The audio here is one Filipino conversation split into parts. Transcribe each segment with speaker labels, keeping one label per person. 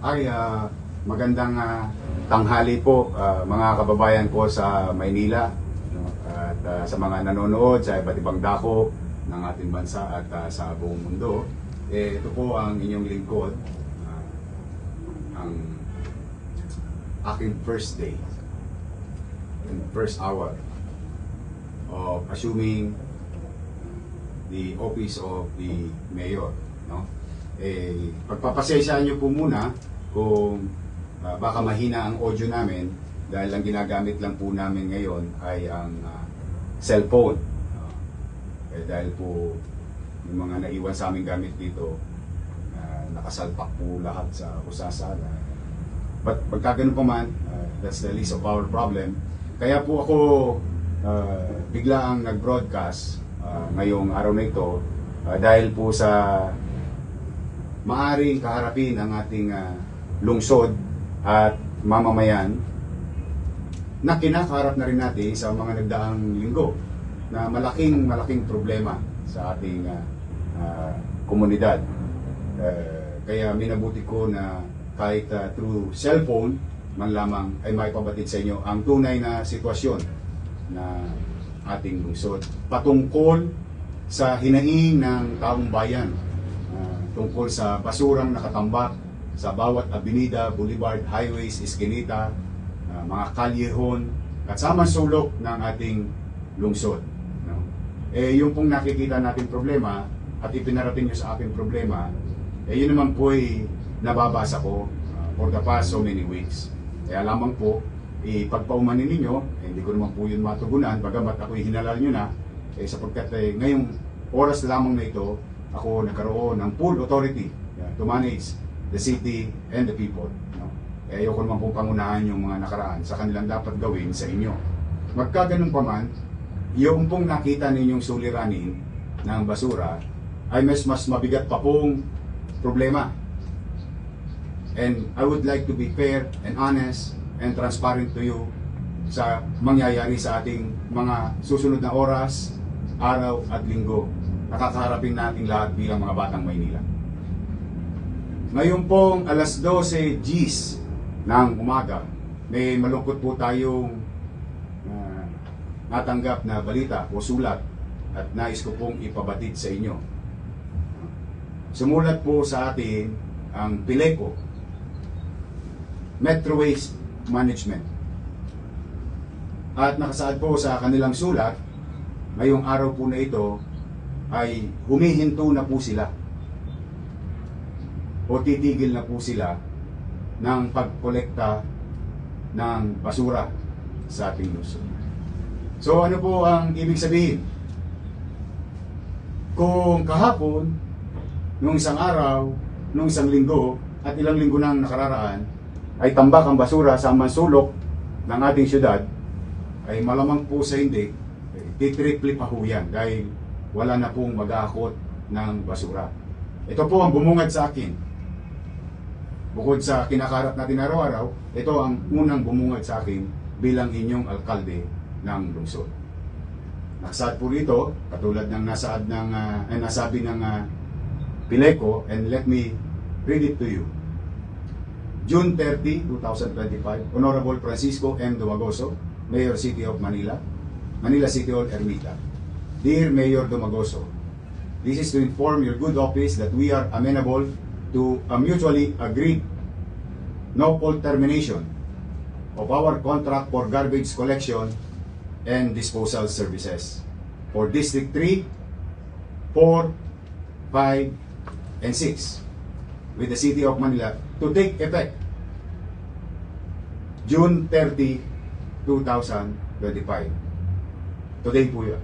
Speaker 1: Ay, ah, magandang ah, tanghali po ah, mga kababayan ko sa Maynila no? at ah, sa mga nanonood sa iba't ibang dako ng ating bansa at ah, sa buong mundo. Eh, ito po ang inyong lingkod, ah, ang aking first day and first hour of assuming the office of the mayor. No? Eh, pagpapasensyahan niyo po muna kung ah, baka mahina ang audio namin dahil ang ginagamit lang po namin ngayon ay ang ah, cellphone. Ah, eh, dahil po yung mga naiwan sa aming gamit dito, ah, nakasalpak po lahat sa kusasala. But pagka pa man, ah, that's the least of our problem. Kaya po ako ah, bigla ang nag-broadcast ah, ngayong araw na ito ah, dahil po sa maaring kaharapin ang ating ah, lungsod at mamamayan na kinakaharap na rin natin sa mga nagdaang linggo na malaking malaking problema sa ating ah, komunidad. Eh, kaya minabuti ko na kahit ah, through cellphone man lamang ay maipabatid sa inyo ang tunay na sitwasyon na ating lungsod patungkol sa hinaing ng taong bayan ah, tungkol sa basurang nakatambak sa bawat avenida, boulevard, highways, iskinita, ah, mga kalyehon at sa mga sulok ng ating lungsod. No? Eh, yung pong nakikita natin problema at ipinarating nyo sa aking problema, eh yun naman po ay nababasa ko ah, for the past so many weeks. Kaya lamang po, ipagpaumanin ninyo, eh, hindi ko naman po yun matugunan, bagamat ako'y hinalal nyo na, eh, sapagkat eh, ngayong oras lamang na ito, ako nagkaroon ng full authority yeah, to manage the city and the people. No? Eh, ayoko naman pong pangunahan yung mga nakaraan sa kanilang dapat gawin sa inyo. Magka ganun pa man, yung pong nakita ninyong suliranin ng basura ay mas mas mabigat pa pong problema. And I would like to be fair and honest and transparent to you sa mangyayari sa ating mga susunod na oras, araw at linggo. Nakakaharapin natin lahat bilang mga batang Maynila. Ngayon pong alas 12 Gs ng umaga, may malungkot po tayong ah, natanggap na balita o sulat at nais ko pong ipabatid sa inyo. Sumulat po sa atin ang Pileco, Metro Waste Management. At nakasaad po sa kanilang sulat, ngayong araw po na ito ay humihinto na po sila o titigil na po sila ng pagkolekta ng basura sa ating lungsod. So ano po ang ibig sabihin? Kung kahapon, nung isang araw, nung isang linggo, at ilang linggo nang nakararaan, ay tambak ang basura sa mansulok ng ating syudad, ay malamang po sa hindi, eh, titriple pa ho yan dahil wala na pong mag-aakot ng basura. Ito po ang bumungad sa akin Bukod sa kinakarap natin araw-araw, ito ang unang bumungad sa akin bilang inyong alkalde ng lungsod. Nasaad po rito, katulad ng nasaad ng, ah, eh, nasabi ng ah, Pileco, and let me read it to you. June 30, 2025, Honorable Francisco M. Dumagoso, Mayor City of Manila, Manila City Hall, Ermita. Dear Mayor Dumagoso, this is to inform your good office that we are amenable to a mutually agreed no fault termination of our contract for garbage collection and disposal services for District 3, 4, 5, and 6 with the City of Manila to take effect June 30, 2025. Today po yun.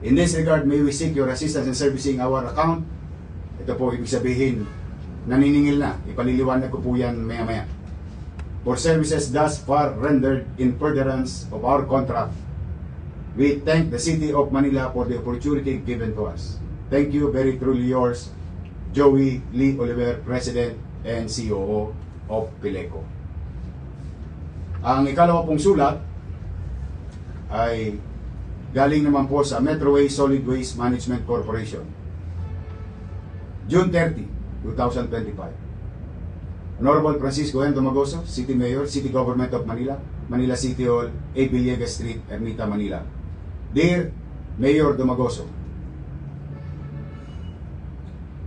Speaker 1: In this regard, may we seek your assistance in servicing our account. Ito po, ibig sabihin, naniningil na. Ipaliliwanag ko po yan maya-maya. For services thus far rendered in furtherance of our contract, we thank the City of Manila for the opportunity given to us. Thank you very truly yours, Joey Lee Oliver, President and COO of Pileco. Ang ikalawa pong sulat ay galing naman po sa Metroway Solid Waste Management Corporation. June 30, 2025. Honorable Francisco M. Domagoso, City Mayor, City Government of Manila, Manila City Hall, A. Villegas Street, Ermita, Manila. Dear Mayor Domagoso,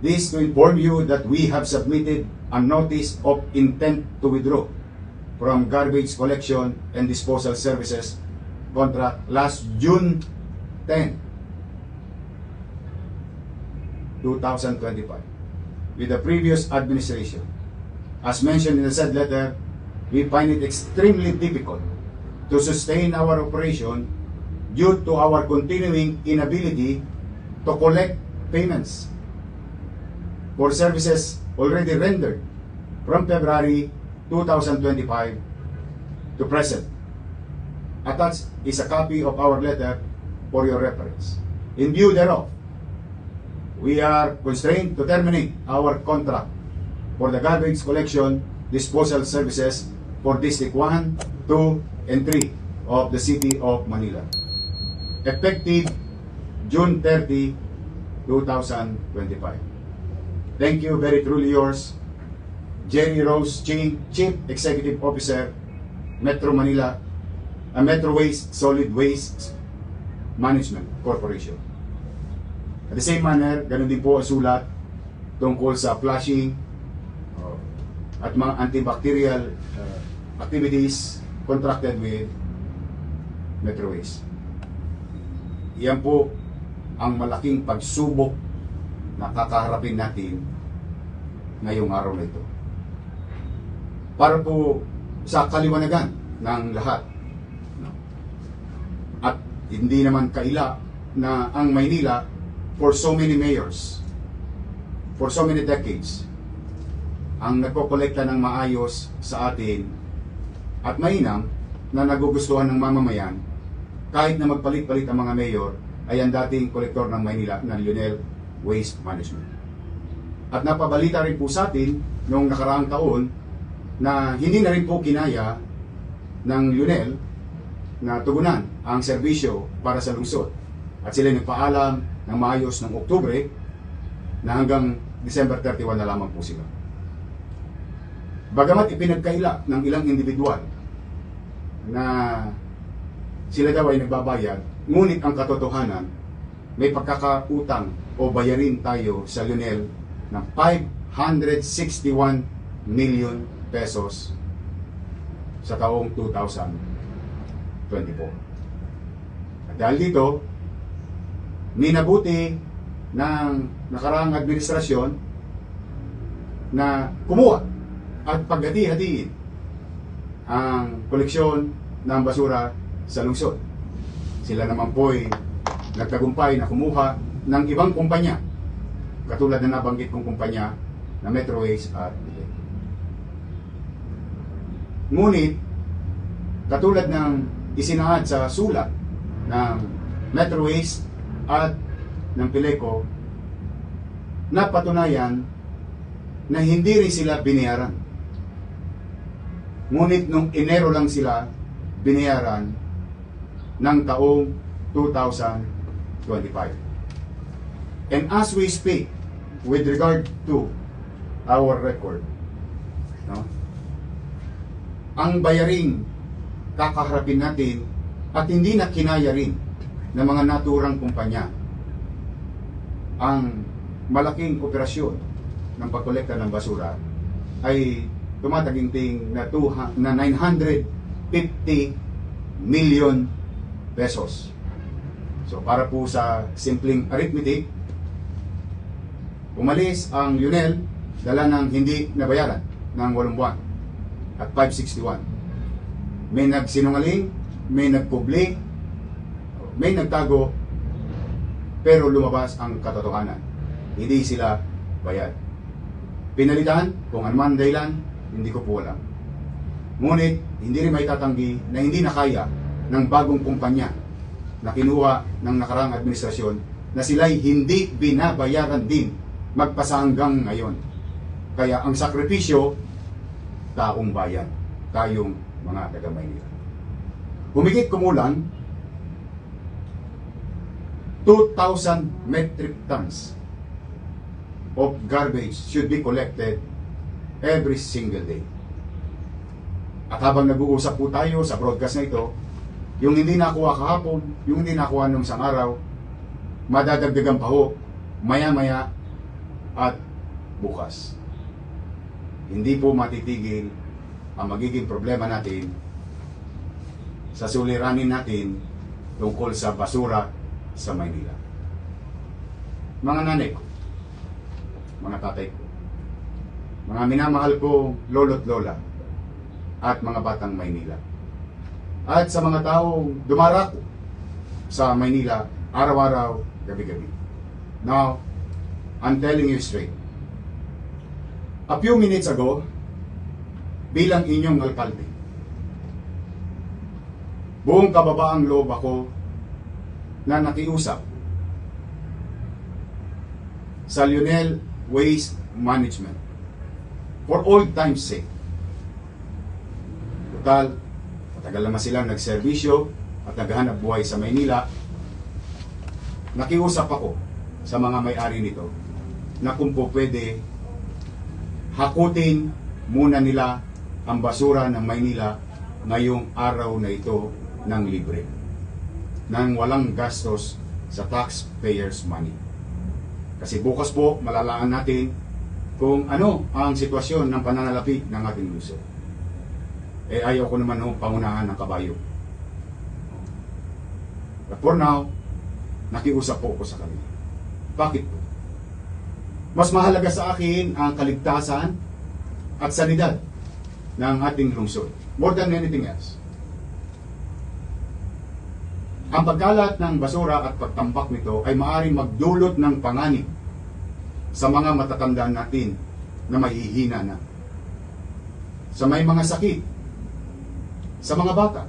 Speaker 1: This to inform you that we have submitted a notice of intent to withdraw from garbage collection and disposal services contract last June 10, 2025 with the previous administration. As mentioned in the said letter, we find it extremely difficult to sustain our operation due to our continuing inability to collect payments for services already rendered from February 2025 to present. Attached is a copy of our letter for your reference. In view thereof, we are constrained to terminate our contract for the garbage collection disposal services for District 1, 2, and 3 of the City of Manila. Effective June 30, 2025. Thank you, very truly yours, Jerry Rose Ching, Chief Executive Officer, Metro Manila, uh, Metro Waste Solid Waste Management Corporation. At the same manner, ganun din po ang sulat tungkol sa flushing uh, at mga antibacterial uh, activities contracted with Metro Waste. Yan po ang malaking pagsubok na kakaharapin natin ngayong araw na ito. Para po sa kaliwanagan ng lahat. At hindi naman kaila na ang Maynila for so many mayors, for so many decades, ang nagpokolekta ng maayos sa atin at mainam na nagugustuhan ng mamamayan kahit na magpalit-palit ang mga mayor ay ang dating kolektor ng Maynila na Lionel Waste Management. At napabalita rin po sa atin noong nakaraang taon na hindi na rin po kinaya ng Lionel na tugunan ang serbisyo para sa lungsod. At sila nagpaalam ng maayos ng Oktubre na hanggang December 31 na lamang po sila. Bagamat ipinagkaila ng ilang individual na sila daw ay nagbabayad, ngunit ang katotohanan, may pagkakautang o bayarin tayo sa Lionel ng 561 million pesos sa taong 2024. At dahil dito, minabuti ng nakaraang administrasyon na kumuha at paghati-hatiin ang koleksyon ng basura sa lungsod. Sila naman po'y nagtagumpay na kumuha ng ibang kumpanya katulad na nabanggit kong kumpanya na Metroways at Bilek. Ngunit, katulad ng isinaad sa sulat ng Metroways at ng Pileco, napatunayan na hindi rin sila binayaran. Ngunit nung Enero lang sila binayaran ng taong 2025. And as we speak, with regard to our record, no, ang bayaring kakaharapin natin at hindi na kinaya rin ng mga naturang kumpanya ang malaking operasyon ng pagkolekta ng basura ay tumataginting na, 200 na 950 million pesos. So para po sa simpleng arithmetic, umalis ang Lionel, dala ng hindi nabayaran ng 8 buwan at 561. May nagsinungaling, may nagpubli, may nagtago, pero lumabas ang katotohanan. Hindi sila bayad. Pinalitan, kung anuman dahilan, hindi ko po alam. Ngunit, hindi rin may tatanggi na hindi na kaya ng bagong kumpanya na kinuha ng nakarang administrasyon na sila'y hindi binabayaran din magpasa hanggang ngayon. Kaya ang sakripisyo, taong bayan, tayong mga taga Maynila. Humigit kumulang 2,000 metric tons of garbage should be collected every single day. At habang nag-uusap po tayo sa broadcast na ito, yung hindi nakuha kahapon, yung hindi nakuha nung isang araw, madadagdagan pa ho, maya-maya at bukas. Hindi po matitigil ang magiging problema natin sa suliranin natin tungkol sa basura sa Maynila. Mga nanay ko, mga tatay ko, mga minamahal ko lolo't lola, at mga batang Maynila. At sa mga taong dumarako sa Maynila araw-araw, gabi-gabi. Now, I'm telling you straight. A few minutes ago, bilang inyong alkalde, buong kababaang loob ako na nakiusap sa Lionel Waste Management for all time's sake. Total, matagal naman silang nagserbisyo at naghahanap buhay sa Maynila. Nakiusap ako sa mga may-ari nito na kung po pwede hakutin muna nila ang basura ng Maynila ngayong araw na ito ng libre nang walang gastos sa taxpayers money. Kasi bukas po malalaan natin kung ano ang sitwasyon ng pananalapi ng ating luso. Eh ayaw ko naman ho pangunahan ng kabayo. But for now, nakiusap po ako sa kanila. Bakit po? Mas mahalaga sa akin ang kaligtasan at sanidad ng ating lungsod. More than anything else. Ang pagkalat ng basura at pagtambak nito ay maaaring magdulot ng panganib sa mga matatanda natin na mahihina na. Sa may mga sakit, sa mga bata,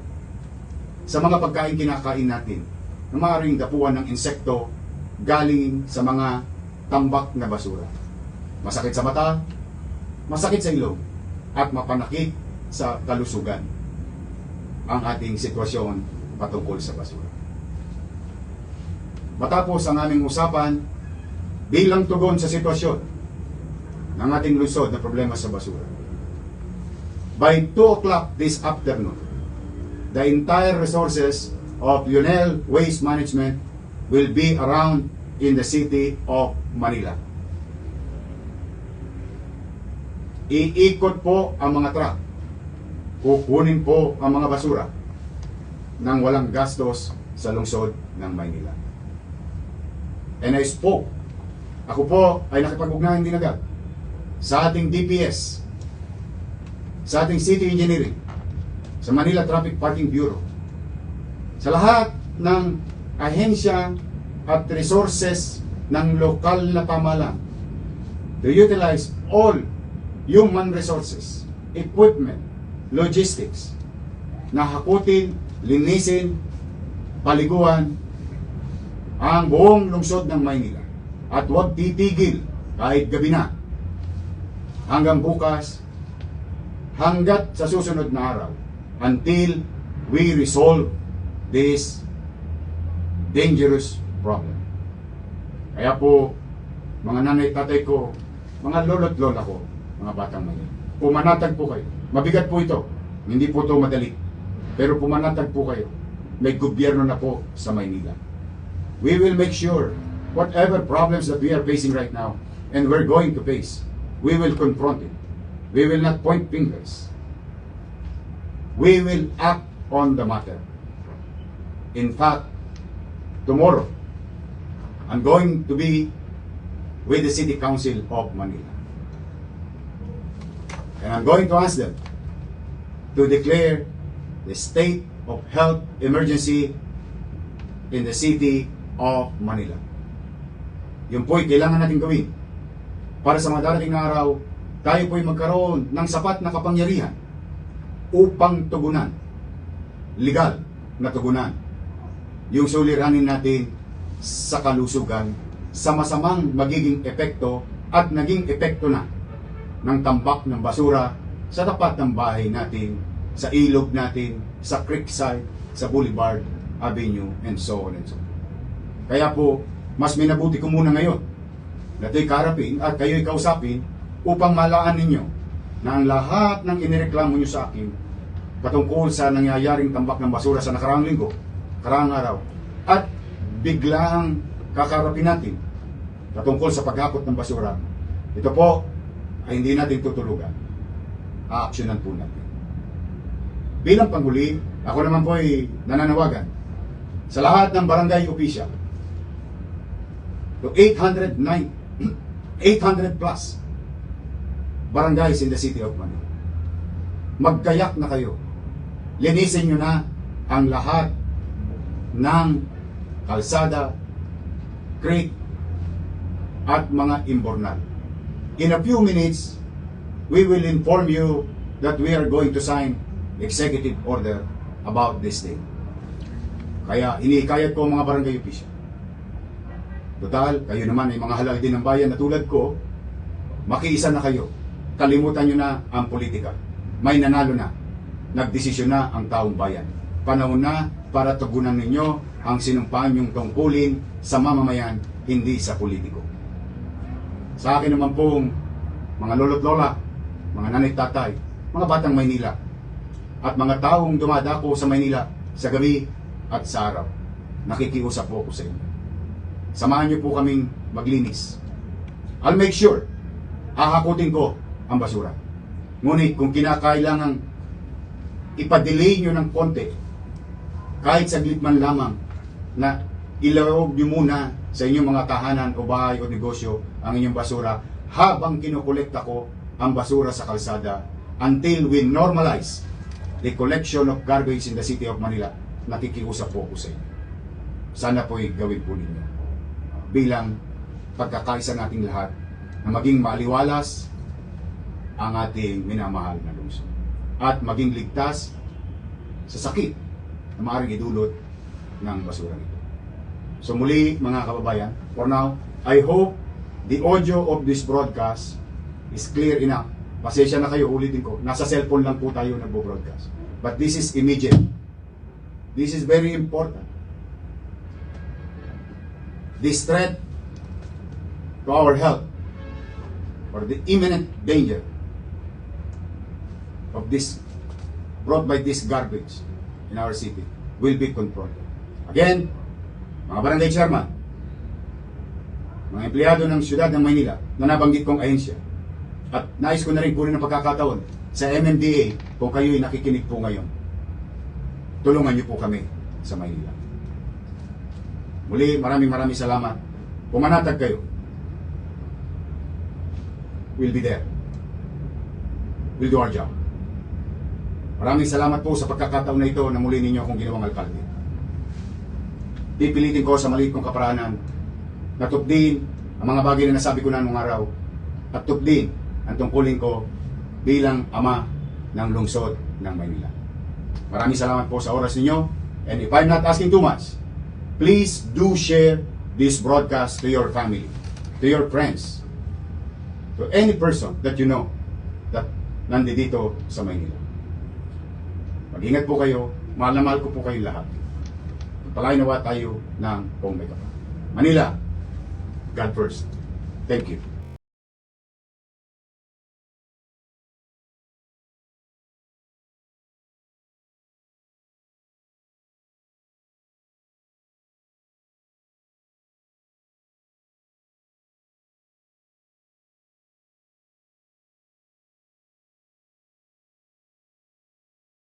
Speaker 1: sa mga pagkain kinakain natin, na maaaring dapuan ng insekto galing sa mga tambak na basura. Masakit sa mata, masakit sa ilong, at mapanakit sa kalusugan ang ating sitwasyon patungkol sa basura. Matapos ang aming usapan, bilang tugon sa sitwasyon ng ating lusod na problema sa basura. By 2 o'clock this afternoon, the entire resources of Lionel Waste Management will be around in the city of Manila. Iikot po ang mga truck. Kukunin po ang mga basura nang walang gastos sa lungsod ng Maynila. And I spoke. Ako po ay nakipag-ugnayan din agad sa ating DPS, sa ating City Engineering, sa Manila Traffic Parking Bureau, sa lahat ng ahensya at resources ng lokal na pamahalaan to utilize all human resources, equipment, logistics na hakutin, linisin, paliguan ang buong lungsod ng Maynila at huwag titigil kahit gabi na hanggang bukas hanggat sa susunod na araw until we resolve this dangerous problem. Kaya po, mga nanay tatay ko, mga lolo't lola ko, mga batang mali, pumanatag po kayo. Mabigat po ito. Hindi po ito madali. Pero pumanatag po kayo. May gobyerno na po sa Maynila. We will make sure whatever problems that we are facing right now and we're going to face, we will confront it. We will not point fingers. We will act on the matter. In fact, tomorrow, I'm going to be with the City Council of Manila. And I'm going to ask them to declare the state of health emergency in the city of Manila. Yun po'y kailangan natin gawin. Para sa mga darating na araw, tayo po'y magkaroon ng sapat na kapangyarihan upang tugunan, legal na tugunan, yung suliranin natin sa kalusugan sa masamang magiging epekto at naging epekto na ng tambak ng basura sa tapat ng bahay natin, sa ilog natin, sa creekside, sa boulevard, avenue, and so on and so on. Kaya po, mas minabuti ko muna ngayon na ito'y karapin at kayo'y kausapin upang malaan ninyo na ang lahat ng inireklamo nyo sa akin patungkol sa nangyayaring tambak ng basura sa nakaraang linggo, nakaraang araw, at biglang kakarapin natin patungkol sa paghakot ng basura, ito po ay hindi natin tutulugan. Aaksyonan po natin. Bilang panghuli, ako naman po ay nananawagan sa lahat ng barangay official to 809 800 plus barangays in the city of Manila. Magkayak na kayo. Linisin nyo na ang lahat ng kalsada, creek, at mga imbornal. In a few minutes, we will inform you that we are going to sign executive order about this thing. Kaya inikayat ko mga barangay official. Total, kayo naman ay mga halal din ng bayan na tulad ko, makiisa na kayo. Kalimutan nyo na ang politika. May nanalo na. Nagdesisyon na ang taong bayan. Panahon na para tugunan ninyo ang sinumpaan yung tungkulin sa mamamayan, hindi sa politiko. Sa akin naman pong mga lolo't lola, mga nanay tatay, mga batang Maynila, at mga taong dumadako sa Maynila sa gabi at sa araw. Nakikiusap po ako sa inyo. Samahan niyo po kaming maglinis. I'll make sure, hahakutin ko ang basura. Ngunit kung kinakailangan ipadelay nyo ng konti, kahit saglit man lamang, na ilawag nyo muna sa inyong mga tahanan o bahay o negosyo ang inyong basura habang kinukolekta ko ang basura sa kalsada until we normalize the collection of garbage in the city of Manila. Nakikiusap po ako sa inyo. Sana po'y gawin po ninyo bilang pagkakaisa nating lahat na maging maliwalas ang ating minamahal na lungsod at maging ligtas sa sakit na maaaring idulot ng basura nito. So muli mga kababayan, for now, I hope the audio of this broadcast is clear enough. Pasensya na kayo, ulitin ko. Nasa cellphone lang po tayo nagbo-broadcast. But this is immediate. This is very important. This threat to our health or the imminent danger of this brought by this garbage in our city will be confronted. Again, mga barangay chairman, mga empleyado ng siyudad ng Maynila na nabanggit kong ahensya at nais ko na rin kunin ng pagkakataon sa MMDA kung kayo'y nakikinig po ngayon. Tulungan niyo po kami sa Maynila. Muli, maraming maraming salamat. Pumanatag kayo. We'll be there. We'll do our job. Maraming salamat po sa pagkakataon na ito na muli ninyo akong ginawang alkalde. Pipilitin ko sa maliit kong kaparanan na tupdin ang mga bagay na nasabi ko na nung araw at tupdin ang tungkulin ko bilang ama ng lungsod ng Maynila. Maraming salamat po sa oras ninyo and if I'm not asking too much, please do share this broadcast to your family, to your friends, to any person that you know that nandito sa Maynila. Mag-ingat po kayo, mahal na mahal ko po kayo lahat. Pagpalain nawa tayo ng Kapal. Manila, God first. Thank you.